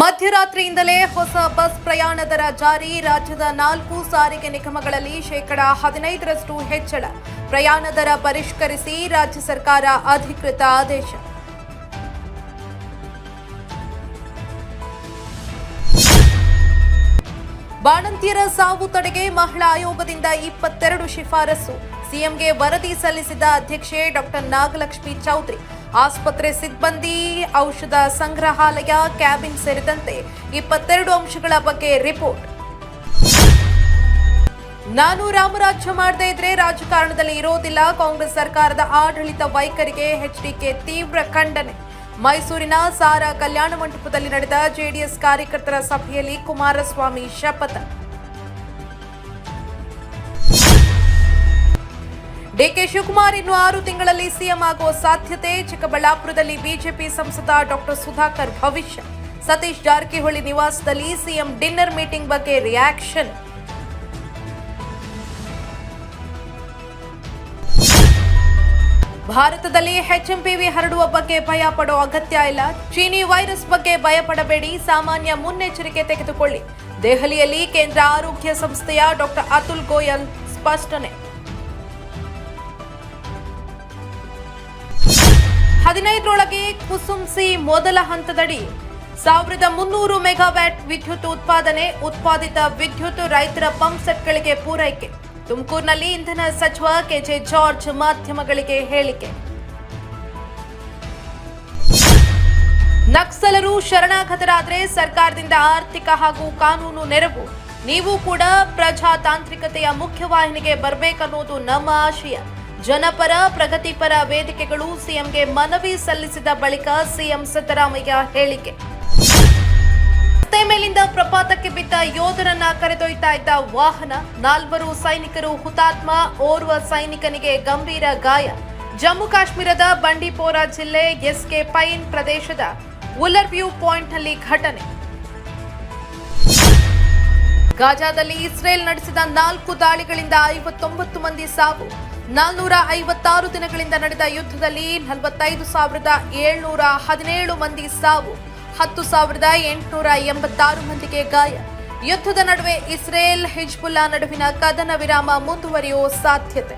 ಮಧ್ಯರಾತ್ರಿಯಿಂದಲೇ ಹೊಸ ಬಸ್ ಪ್ರಯಾಣ ದರ ಜಾರಿ. ರಾಜ್ಯದ ನಾಲ್ಕು ಸಾರಿಗೆ ನಿಗಮಗಳಲ್ಲಿ ಶೇಕಡಾ ಹದಿನೈದರಷ್ಟು ಹೆಚ್ಚಳ. ಪ್ರಯಾಣ ದರ ಪರಿಷ್ಕರಿಸಿ ರಾಜ್ಯ ಸರ್ಕಾರ ಅಧಿಕೃತ ಆದೇಶ. ಬಾಣಂತಿಯರ ಸಾವು ತಡೆಗೆ ಮಹಿಳಾ ಆಯೋಗದಿಂದ ಇಪ್ಪತ್ತೆರಡು ಶಿಫಾರಸು. ಸಿಎಂಗೆ ವರದಿ ಸಲ್ಲಿಸಿದ ಅಧ್ಯಕ್ಷೆ ಡಾಕ್ಟರ್ ನಾಗಲಕ್ಷ್ಮಿ ಚೌಧರಿ. ಆಸ್ಪತ್ರೆ ಸಿಬ್ಬಂದಿ, ಔಷಧ ಸಂಗ್ರಹಾಲಯ, ಕ್ಯಾಬಿನ್ ಸೇರಿದಂತೆ ಇಪ್ಪತ್ತೆರಡು ಅಂಶಗಳ ಬಗ್ಗೆ ರಿಪೋರ್ಟ್. ನಾನು ರಾಮರಾಜ್ಯ ಮಾಡದೇ ಇದ್ರೆ ರಾಜಕಾರಣದಲ್ಲಿ ಇರೋದಿಲ್ಲ. ಕಾಂಗ್ರೆಸ್ ಸರ್ಕಾರದ ಆಡಳಿತ ವೈಖರಿಗೆ ಎಚ್ಡಿಕೆ ತೀವ್ರ ಖಂಡನೆ. ಮೈಸೂರಿನ ಸಾರಾ ಕಲ್ಯಾಣ ಮಂಟಪದಲ್ಲಿ ನಡೆದ ಜೆಡಿಎಸ್ ಕಾರ್ಯಕರ್ತರ ಸಭೆಯಲ್ಲಿ ಕುಮಾರಸ್ವಾಮಿ ಶಪಥ. ಡಿಕೆ ಶಿವಕುಮಾರ್ ಇನ್ನು ಆರು ತಿಂಗಳಲ್ಲಿ ಸಿಎಂ ಆಗುವ ಸಾಧ್ಯತೆ. ಚಿಕ್ಕಬಳ್ಳಾಪುರದಲ್ಲಿ ಬಿಜೆಪಿ ಸಂಸದ ಡಾಕ್ಟರ್ ಸುಧಾಕರ್ ಭವಿಷ್ಯ. ಸತೀಶ್ ಜಾರಕಿಹೊಳಿ ನಿವಾಸದಲ್ಲಿ ಸಿಎಂ ಡಿನ್ನರ್ ಮೀಟಿಂಗ್ ಬಗ್ಗೆ ರಿಯಾಕ್ಷನ್. ಭಾರತದಲ್ಲಿ ಎಚ್ಎಂಪಿವಿ ಹರಡುವ ಬಗ್ಗೆ ಭಯ ಪಡೋ ಅಗತ್ಯ ಇಲ್ಲ. ಚೀನಿ ವೈರಸ್ ಬಗ್ಗೆ ಭಯಪಡಬೇಡಿ ಸಾಮಾನ್ಯ ಮುನ್ನೆಚ್ಚರಿಕೆ ತೆಗೆದುಕೊಳ್ಳಿ. ದೆಹಲಿಯಲ್ಲಿ ಕೇಂದ್ರ ಆರೋಗ್ಯ ಸಂಸ್ಥೆಯ ಡಾಕ್ಟರ್ ಅತುಲ್ ಗೋಯಲ್ ಸ್ಪಷ್ಟನೆ. ಹದಿನೈದರೊಳಗೆ ಕುಸುಮ್ ಸಿ ಮೊದಲ ಹಂತದಡಿ ಸಾವಿರದ ಮುನ್ನೂರು ಮೆಗಾವ್ಯಾಟ್ ವಿದ್ಯುತ್ ಉತ್ಪಾದನೆ, ಉತ್ಪಾದಿತ ವಿದ್ಯುತ್ ರೈತರ ಪಂಪ್ ಸೆಟ್ಗಳಿಗೆ ಪೂರೈಕೆ. ತುಮಕೂರಿನಲ್ಲಿ ಇಂಧನ ಸಚಿವ ಕೆಜೆ ಜಾರ್ಜ್ ಮಾಧ್ಯಮಗಳಿಗೆ ಹೇಳಿಕೆ. ನಕ್ಸಲರು ಶರಣಾಗತರಾದರೆ ಸರ್ಕಾರದಿಂದ ಆರ್ಥಿಕ ಹಾಗೂ ಕಾನೂನು ನೆರವು. ನೀವು ಕೂಡ ಪ್ರಜಾತಾಂತ್ರಿಕತೆಯ ಮುಖ್ಯವಾಹಿನಿಗೆ ಬರಬೇಕನ್ನೋದು ನಮ್ಮ ಆಶಯ. ಜನಪರ, ಪ್ರಗತಿಪರ ವೇದಿಕೆಗಳು ಸಿಎಂಗೆ ಮನವಿ ಸಲ್ಲಿಸಿದ ಬಳಿಕ ಸಿಎಂ ಸಿದ್ದರಾಮಯ್ಯ ಹೇಳಿಕೆ. ರಸ್ತೆ ಮೇಲಿಂದ ಪ್ರಪಾತಕ್ಕೆ ಬಿದ್ದ ಯೋಧರನ್ನ ಕರೆದೊಯ್ತಾ ಇದ್ದ ವಾಹನ, ನಾಲ್ವರು ಸೈನಿಕರು ಹುತಾತ್ಮ, ಓರ್ವ ಸೈನಿಕನಿಗೆ ಗಂಭೀರ ಗಾಯ. ಜಮ್ಮು ಕಾಶ್ಮೀರದ ಬಂಡಿಪೋರ ಜಿಲ್ಲೆ ಎಸ್ಕೆ ಪೈನ್ ಪ್ರದೇಶದ ಉಲ್ಲರ್ ವ್ಯೂ ಪಾಯಿಂಟ್ನಲ್ಲಿ ಘಟನೆ. ಗಾಜಾದಲ್ಲಿ ಇಸ್ರೇಲ್ ನಡೆಸಿದ ನಾಲ್ಕು ದಾಳಿಗಳಿಂದ ಐವತ್ತೊಂಬತ್ತು ಮಂದಿ ಸಾವು. ನಾಲ್ನೂರ ಐವತ್ತಾರು ದಿನಗಳಿಂದ ನಡೆದ ಯುದ್ಧದಲ್ಲಿ ನಲವತ್ತೈದು ಸಾವಿರದ ಏಳ್ನೂರ ಹದಿನೇಳು ಮಂದಿ ಸಾವು, ಹತ್ತು ಸಾವಿರದ ಎಂಟುನೂರ ಎಂಬತ್ತಾರು ಮಂದಿಗೆ ಗಾಯ. ಯುದ್ಧದ ನಡುವೆ ಇಸ್ರೇಲ್ ಹಿಜ್ಬುಲ್ಲಾ ನಡುವಿನ ಕದನ ವಿರಾಮ ಮುಂದುವರಿಯುವ ಸಾಧ್ಯತೆ.